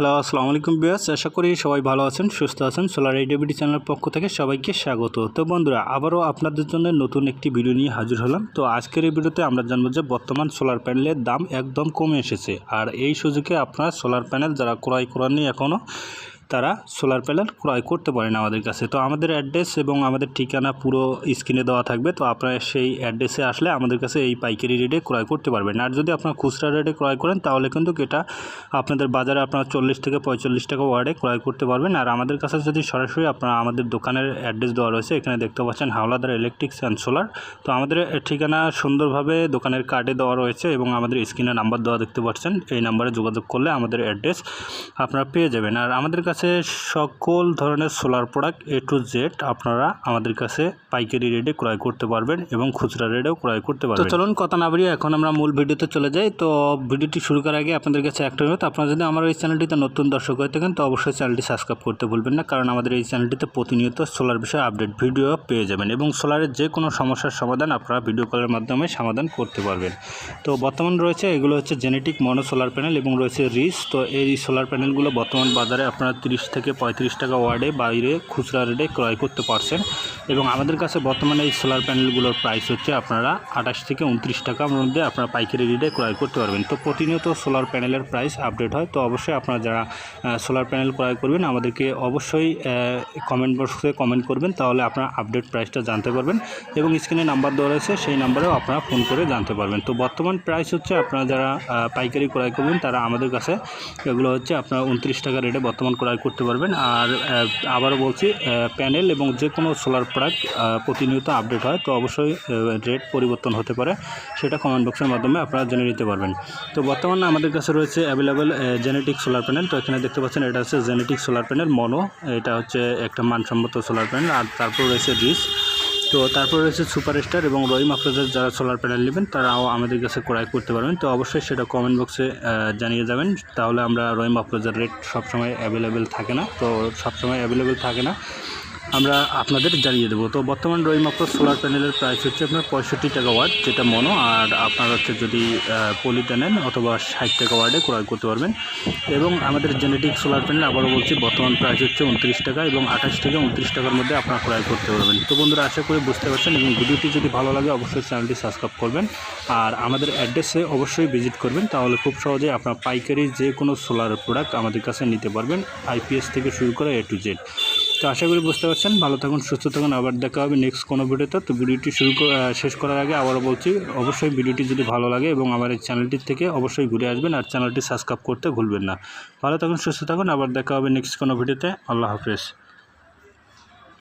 Hello, আসসালামু আলাইকুম বিয়াস আশা করি সবাই ভালো আছেন, সুস্থ আছেন। সোলার এডিবিটি চ্যানেলের পক্ষ থেকে সবাইকে স্বাগত। তো বন্ধুরা, আবারও আপনাদের জন্য নতুন একটি ভিডিও নিয়ে হাজির হলাম। তো আজকের এই ভিডিওতে আমরা জানব যে বর্তমান সোলার প্যানেলের দাম একদম কমে এসেছে। আর এই সুযোগে আপনার সোলার প্যানেল যারা ক্রয় করেননি এখনও তারা সোলার প্যানেল ক্রয় করতে পারেন আমাদের কাছে। তো আমাদের অ্যাড্রেস এবং আমাদের ঠিকানা পুরো স্ক্রিনে দেওয়া থাকবে। তো আপনারা সেই অ্যাড্রেসে আসলে আমাদের কাছে এই পাইকারি রেটে ক্রয় করতে পারবেন। আর যদি আপনারা খুচরা রেটে ক্রয় করেন, তাহলে কিন্তু এটা আপনাদের বাজারে আপনারা চল্লিশ থেকে পঁয়তাল্লিশ টাকা ওয়ার্ডে ক্রয় করতে পারবেন। আর আমাদের কাছে যদি সরাসরি আপনারা আমাদের দোকানের অ্যাড্রেস দেওয়া রয়েছে, এখানে দেখতে পাচ্ছেন হাওলাদার ইলেকট্রিক্স অ্যান্ড সোলার তো আমাদের ঠিকানা সুন্দরভাবে দোকানের কার্ডে দেওয়া রয়েছে এবং আমাদের স্ক্রিনে নাম্বার দেওয়া দেখতে পাচ্ছেন। এই নাম্বারে যোগাযোগ করলে আমাদের অ্যাড্রেস আপনারা পেয়ে যাবেন। আর আমাদের কাছে সকল ধরনের solar product A to Z আপনারা আমাদের কাছে পাইকারি রেটে ক্রয় করতে পারবেন এবং খুচরা রেটেও ক্রয় করতে পারবেন। তো চলুন কথা না বাড়িয়ে এখন আমরা মূল ভিডিওতে চলে যাই। তো ভিডিওটি শুরু করার আগে আপনাদের কাছে একটা অনুরোধ আপনারা যদি আমার এই চ্যানেলটিতে নতুন দর্শক হয়ে থাকেন তো অবশ্যই চ্যানেলটি সাবস্ক্রাইব করতে ভুলবেন না কারণ আমাদের এই চ্যানেলটিতে প্রতিনিয়ত সোলার বিষয়ে আপডেট ভিডিও পেয়ে যাবেন এবং সোলারের যে কোনো সমস্যার সমাধান আপনারা ভিডিও কলের মাধ্যমে সমাধান করতে পারবেন। তো বর্তমান রয়েছে এগুলো হচ্ছে জেনেটিক মনো সোলার প্যানেল এবং রয়েছে রিস তো এই সোলার প্যানেলগুলো বর্তমান বাজারে আপনারা তিরিশ থেকে পঁয়ত্রিশ টাকা ওয়ার্ডে বাইরে খুচরা রেটে ক্রয় করতে পারছেন এবং আমাদের কাছে বর্তমানে এই সোলার প্যানেলগুলোর প্রাইস হচ্ছে আপনারা আঠাশ থেকে উনত্রিশ টাকার মধ্যে আপনারা পাইকারি রেটে ক্রয় করতে পারবেন। তো প্রতিনিয়ত সোলার প্যানেলের প্রাইস আপডেট হয়। তো অবশ্যই আপনারা যারা সোলার প্যানেল ক্রয় করবেন, আমাদেরকে অবশ্যই কমেন্ট বক্সে কমেন্ট করবেন, তাহলে আপনারা আপডেট প্রাইসটা জানতে পারবেন এবং স্ক্রিনে নাম্বার দেওয়া রয়েছে, সেই নাম্বারেও আপনারা ফোন করে জানতে পারবেন। তো বর্তমান প্রাইস হচ্ছে আপনারা যারা পাইকারি ক্রয় করবেন, তারা আমাদের কাছে এগুলো হচ্ছে আপনারা উনত্রিশ টাকা রেটে বর্তমান ক্রয় করতে পারবেন। আর আবার আবারও বলছি প্যানেল এবং যে কোনো সোলার প্রোডাক্ট প্রতিনিয়ত আপডেট হয়, তো অবশ্যই রেট পরিবর্তন হতে পারে। সেটা কমেন্ট বক্সের মাধ্যমে আপনারা জেনে নিতে পারবেন। তো বর্তমানে আমাদের কাছে রয়েছে অ্যাভেলেবেল জেনেটিক সোলার প্যানেল তো এখানে দেখতে পাচ্ছেন, এটা হচ্ছে জেনেটিক সোলার প্যানেল মনো এটা হচ্ছে একটা মানসম্মত সোলার প্যানেল আর তারপর রয়েছে রিস তো তারপরে রয়েছে সুপারস্টার এবং রহিম আফরোজের যারা সোলার প্যানেল নেবেন, তারাও আমাদের কাছে ক্রয় করতে পারবেন। তো অবশ্যই সেটা কমেন্ট বক্সে জানিয়ে যাবেন। তাহলে আমরা রহিম আফরোজের রেট সবসময় অ্যাভেলেবেল থাকে না। তো সবসময় অ্যাভেলেবেল থাকে না। আমরা আপনাদের জানিয়ে দেবো। তো বর্তমান রহিম আফরোজ সোলার প্যানেলের প্রাইস হচ্ছে আপনার পঁয়ষট্টি টাকা ওয়াট যেটা মনো আর আপনার হচ্ছে যদি পলিটা নেন অথবা ষাট টাকা ওয়ার্ডে ক্রয় করতে পারবেন। এবং আমাদের জেনেটিক সোলার প্যানেল আবারও বলছি, বর্তমান প্রাইস হচ্ছে উনত্রিশ টাকা এবং আঠাশ থেকে উনত্রিশ টাকার মধ্যে আপনারা ক্রয় করতে পারবেন। তো বন্ধুরা, আশা করি বুঝতে পারছেন এবং ভিডিওটি যদি ভালো লাগে, অবশ্যই চ্যানেলটি সাবস্ক্রাইব করবেন। আর আমাদের অ্যাড্রেসে অবশ্যই ভিজিট করবেন, তাহলে খুব সহজে আপনার পাইকারি যে কোনো সোলার প্রোডাক্ট আমাদের কাছে নিতে পারবেন আইপিএস থেকে শুরু করে এ টু জেড তো আশা করি বুঝতে পারছেন। ভালো থাকুন, সুস্থ থাকুন। আবার দেখা হবে নেক্সট কোনো ভিডিওতে। তো ভিডিওটি শুরু শেষ করার আগে আবারও বলছি, অবশ্যই ভিডিওটি যদি ভালো লাগে এবং আমার এই চ্যানেলটির থেকে অবশ্যই ঘুরে আসবেন আর চ্যানেলটি সাবস্ক্রাইব করতে ভুলবেন না। ভালো থাকুন, সুস্থ থাকুন। আবার দেখা হবে নেক্সট কোনো ভিডিওতে। আল্লাহ হাফেজ।